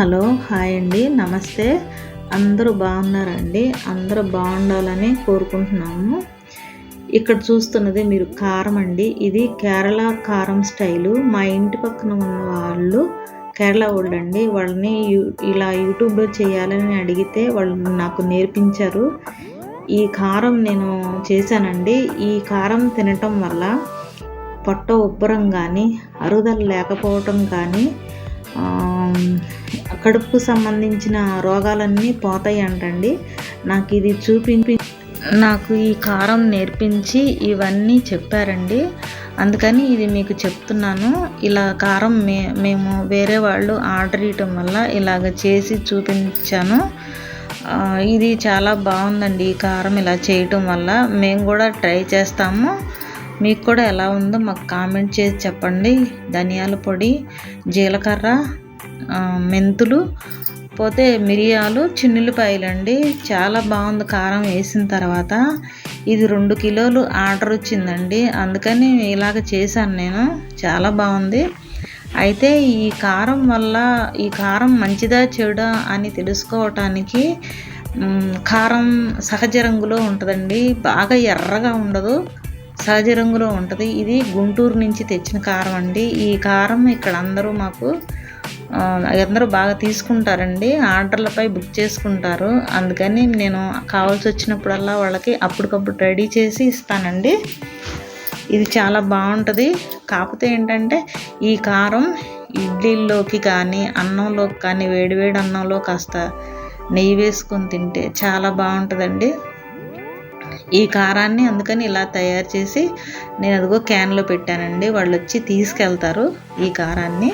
Hello hi అండి. నమస్తే. అందరూ బాగున్నారండి? అందరూ బాగుండాలని కోరుకుంటున్నాము. ఇక్కడ చూస్తున్నది మీరు కారం అండి. ఇది కేరళ కారం స్టైలు. మా ఇంటి పక్కన ఉన్న వాళ్ళు కేరళ వాళ్ళు అండి వాళ్ళని యూ- ఇలా యూట్యూబ్లో చేయాలని అడిగితే వాళ్ళు నాకు నేర్పించారు. ఈ కారం నేను చేశానండి. ఈ కారం తినటం వల్ల పొట్ట ఉబ్బరం కానీ అరుగుదల లేకపోవటం కానీ కడుపుకు సంబంధించిన రోగాలన్నీ పోతాయి అంటండి నాకు ఇది చూపించి నాకు ఈ కారం నేర్పించి ఇవన్నీ చెప్పారండి. అందుకని ఇది మీకు చెప్తున్నాను. ఇలా కారం మే మేము వేరే వాళ్ళు ఆర్డర్ ఇవ్వటం వల్ల ఇలాగ చేసి చూపించాను. ఇది చాలా బాగుందండి ఈ కారం ఇలా చేయటం వల్ల. మేము కూడా ట్రై చేస్తాము. మీకు కూడా ఎలా ఉందో మాకు కామెంట్ చేసి చెప్పండి. ధనియాల పొడి జీలకర్ర మెంతులు పోతే మిరియాలు చిన్నులపాయలు అండి చాలా బాగుంది కారం వేసిన తర్వాత. ఇది రెండు కిలోలు ఆర్డర్ వచ్చిందండి. అందుకని ఇలాగ చేశాను నేను. చాలా బాగుంది. అయితే ఈ కారం వల్ల ఈ కారం మంచిదా చెడా అని తెలుసుకోవటానికి కారం సహజ రంగులో ఉంటుందండి. బాగా ఎర్రగా ఉండదు. సహజ రంగులో ఉంటుంది. ఇది గుంటూరు నుంచి తెచ్చిన కారం అండి. ఈ కారం ఇక్కడ అందరూ మాకు అందరూ బాగా తీసుకుంటారండి. ఆర్డర్లపై బుక్ చేసుకుంటారు. అందుకని నేను కావాల్సి వచ్చినప్పుడల్లా వాళ్ళకి అప్పటికప్పుడు రెడీ చేసి ఇస్తానండి. ఇది చాలా బాగుంటుంది. కాకపోతే ఏంటంటే ఈ కారం ఇడ్లీల్లోకి కానీ అన్నంలోకి కానీ వేడివేడి అన్నంలో కాస్త నెయ్యి వేసుకొని తింటే చాలా బాగుంటుందండి. ఈ కారాన్ని అందుకని ఇలా తయారు చేసి నేను అదిగో క్యాన్లో పెట్టానండి. వాళ్ళు వచ్చి తీసుకెళ్తారు ఈ కారాన్ని.